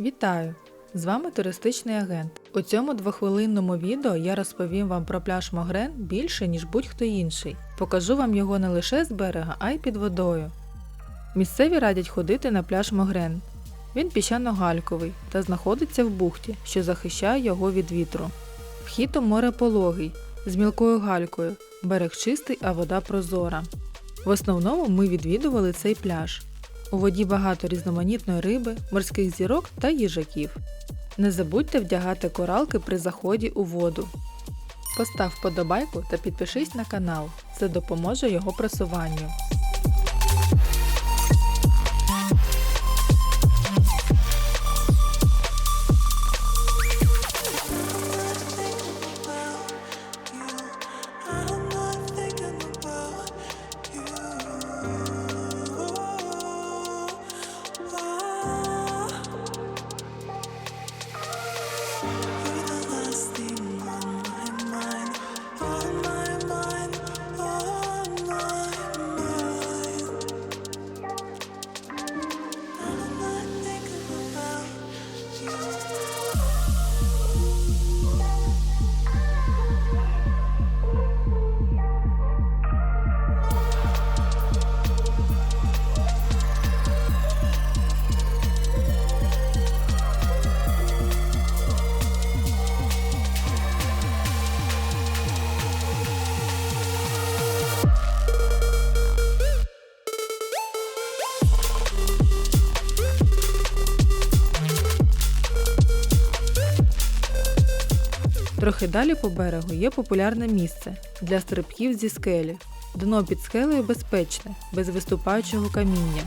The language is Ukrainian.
Вітаю! З вами туристичний агент. У цьому двохвилинному відео я розповім вам про пляж Могрен більше, ніж будь-хто інший. Покажу вам його не лише з берега, а й під водою. Місцеві радять ходити на пляж Могрен. Він піщано-гальковий та знаходиться в бухті, що захищає його від вітру. Вхід у море пологий, з мілкою галькою, берег чистий, а вода прозора. В основному ми відвідували цей пляж. У воді багато різноманітної риби, морських зірок та їжаків. Не забудьте вдягати коралки при заході у воду. Постав вподобайку та підпишись на канал. Це допоможе його просуванню. You. Трохи далі по берегу є популярне місце для стрибків зі скелі. Дно під скелею безпечне, без виступаючого каміння.